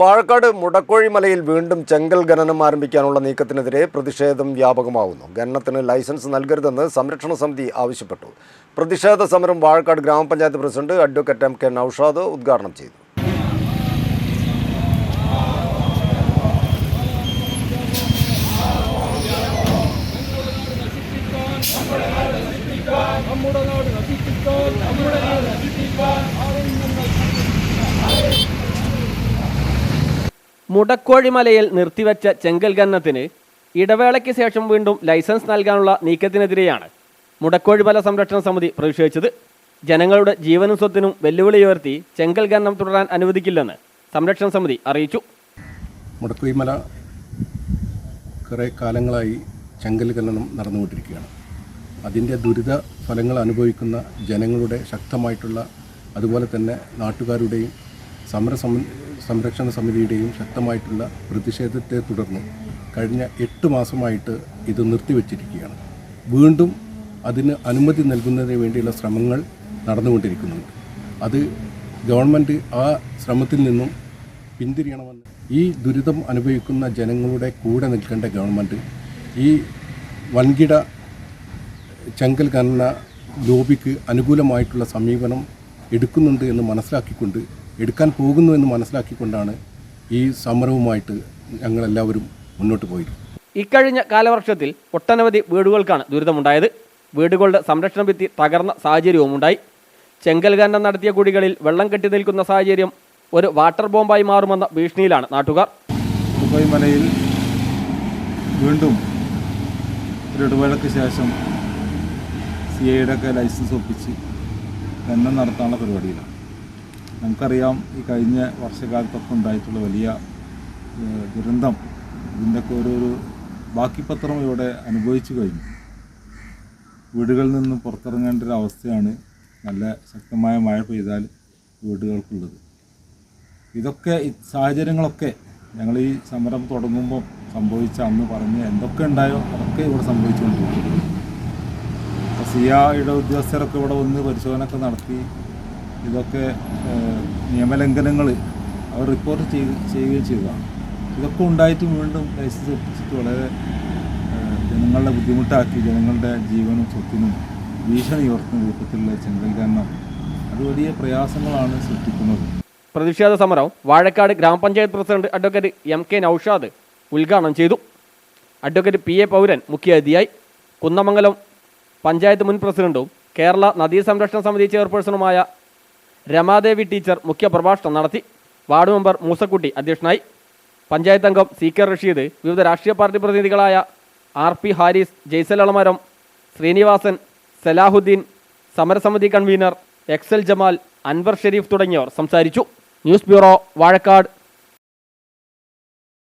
വാഴക്കാട് മുടക്കോഴിമലയിൽ വീണ്ടും ചെങ്കൽ ഖനനം ആരംഭിക്കാനുള്ള നീക്കത്തിനെതിരെ പ്രതിഷേധം വ്യാപകമാവുന്നു. ഖനനത്തിന് ലൈസൻസ് നൽകരുതെന്ന് സംരക്ഷണ സമിതി ആവശ്യപ്പെട്ടു. പ്രതിഷേധ സമരം വാഴക്കാട് ഗ്രാമപഞ്ചായത്ത് president advocate M K Naushad ഉദ്ഘാടനം ചെയ്തു. നമ്മുടെ നാട് നശിപ്പിക്കാൻ നമ്മുടെ നാട് നശിപ്പിക്കാൻ മുടക്കോഴിമലയിൽ നിർത്തിവെച്ച ചെങ്കൽ ഖനനത്തിന് ഇടവേളയ്ക്ക് ശേഷം വീണ്ടും ലൈസൻസ് നൽകാനുള്ള നീക്കത്തിനെതിരെയാണ് മുടക്കോഴിമല സംരക്ഷണ സമിതി പ്രതിഷേധിച്ചത്. ജനങ്ങളുടെ ജീവനും സ്വത്തിനും വെല്ലുവിളി ഉയർത്തി ചെങ്കൽ ഖനനം തുടരാൻ അനുവദിക്കില്ലെന്ന് സംരക്ഷണ സമിതി അറിയിച്ചു. മുടക്കോഴിമല കുറേ കാലങ്ങളായി ചെങ്കൽ ഖനനം നടന്നുകൊണ്ടിരിക്കുകയാണ്. അതിന്റെ ദുരിത ഫലങ്ങൾ അനുഭവിക്കുന്ന ജനങ്ങളുടെ ശക്തമായിട്ടുള്ള അതുപോലെ തന്നെ നാട്ടുകാരുടെയും സമര സമ- സംരക്ഷണ സമിതിയുടെയും ശക്തമായിട്ടുള്ള പ്രതിഷേധത്തെ തുടർന്ന് കഴിഞ്ഞ എട്ട് മാസമായിട്ട് ഇത് നിർത്തിവെച്ചിരിക്കുകയാണ്. വീണ്ടും അതിന് അനുമതി നൽകുന്നതിന് വേണ്ടിയുള്ള ശ്രമങ്ങൾ നടന്നുകൊണ്ടിരിക്കുന്നുണ്ട്. അത് ഗവൺമെന്റ് ആ ശ്രമത്തിൽ നിന്നും പിന്തിരിയണമെന്ന് ഈ ദുരിതം അനുഭവിക്കുന്ന ജനങ്ങളുടെ കൂടെ നിൽക്കേണ്ട ഗവൺമെന്റ് ഈ വൻകിട ചെങ്കൽ ഖനന ലോബിക്ക് അനുകൂലമായിട്ടുള്ള സമീപനം എടുക്കുന്നുണ്ട് എന്ന് മനസ്സിലാക്കിക്കൊണ്ട് എടുക്കാൻ പോകുന്നു എന്ന് മനസ്സിലാക്കിക്കൊണ്ടാണ് ഈ സമരവുമായിട്ട് ഞങ്ങളെല്ലാവരും മുന്നോട്ട് പോയത്. ഇക്കഴിഞ്ഞ കാലവർഷത്തിൽ ഒട്ടനവധി വീടുകൾക്കാണ് ദുരിതമുണ്ടായത്. വീടുകളുടെ സംരക്ഷണ ഭിത്തി തകർന്ന സാഹചര്യവും ഉണ്ടായി ചെങ്കൽ ഖനനം നടത്തിയ കുടികളിൽ വെള്ളം കെട്ടി നിൽക്കുന്ന സാഹചര്യം ഒരു വാട്ടർ ബോംബായി മാറുമെന്ന ഭീഷണിയിലാണ് നാട്ടുകാർ. മലയിൽ വീണ്ടും ഒരു ഇടവേളയ്ക്ക് ശേഷം സി ഐയുടെ ഒക്കെ ലൈസൻസ് ഒപ്പിച്ച് ഖനനം നടത്താനുള്ള പരിപാടിയിലാണ്. നമുക്കറിയാം ഈ കഴിഞ്ഞ വർഷകാലത്തൊക്കെ ഉണ്ടായിട്ടുള്ള വലിയ ദുരന്തം. ഇതിന്റെയൊക്കെ ഒരു ബാക്കിപത്രം ഇവിടെ അനുഭവിച്ചു കഴിഞ്ഞു. വീടുകളിൽ നിന്നും പുറത്തിറങ്ങേണ്ട ഒരു അവസ്ഥയാണ് നല്ല ശക്തമായ മഴ പെയ്താൽ വീടുകൾക്കുള്ളത്. ഇതൊക്കെ സാഹചര്യങ്ങളൊക്കെ ഞങ്ങൾ ഈ സമരം തുടങ്ങുമ്പോൾ സംഭവിച്ച അന്ന് പറഞ്ഞ് എന്തൊക്കെ ഉണ്ടായോ അതൊക്കെ ഇവിടെ സംഭവിച്ചുകൊണ്ടിരിക്കുന്നു. അപ്പോൾ സിയായുടെ ഉദ്യോഗസ്ഥരൊക്കെ ഇവിടെ വന്ന് പരിശോധനയൊക്കെ നടത്തി ഇതൊക്കെ നിയമലംഘനങ്ങൾ അവർ റിപ്പോർട്ട് ചെയ്ത് ചെയ്യുകയും ചെയ്തതാണ്. ഇതൊക്കെ ഉണ്ടായിട്ടും വീണ്ടും ലൈസൻസ് ഒപ്പിച്ചിട്ട് വളരെ ജനങ്ങളുടെ ബുദ്ധിമുട്ടാക്കി ജനങ്ങളുടെ ജീവനും സ്വത്തിനും ഭീഷണി ഉയർത്തുന്ന രൂപത്തിലുള്ള ചെങ്കൽ അത് വലിയ പ്രയാസങ്ങളാണ് സൃഷ്ടിക്കുന്നത്. പ്രതിഷേധ സമരം വാഴക്കാട് ഗ്രാമപഞ്ചായത്ത് president advocate M K Naushad ഉദ്ഘാടനം ചെയ്തു. അഡ്വക്കേറ്റ് പി എ പൗരൻ മുഖ്യാതിഥിയായി കുന്നമംഗലം പഞ്ചായത്ത് മുൻ പ്രസിഡന്റും കേരള നദീ സംരക്ഷണ സമിതി ചെയർപേഴ്സണുമായ രമാദേവി ടീച്ചർ മുഖ്യപ്രഭാഷണം നടത്തി. വാർഡ് മെമ്പർ മൂസക്കുട്ടി അധ്യക്ഷനായി. പഞ്ചായത്ത് അംഗം സി കെ റഷീദ് വിവിധ രാഷ്ട്രീയ പാർട്ടി പ്രതിനിധികളായ ആർ പി ഹാരിസ് ജയ്സൽ അളമരം ശ്രീനിവാസൻ സലാഹുദ്ദീൻ സമരസമിതി കൺവീനർ എക്സൽ ജമാൽ അൻവർ ഷെരീഫ് തുടങ്ങിയവർ സംസാരിച്ചു. News bureau Vazhakkad.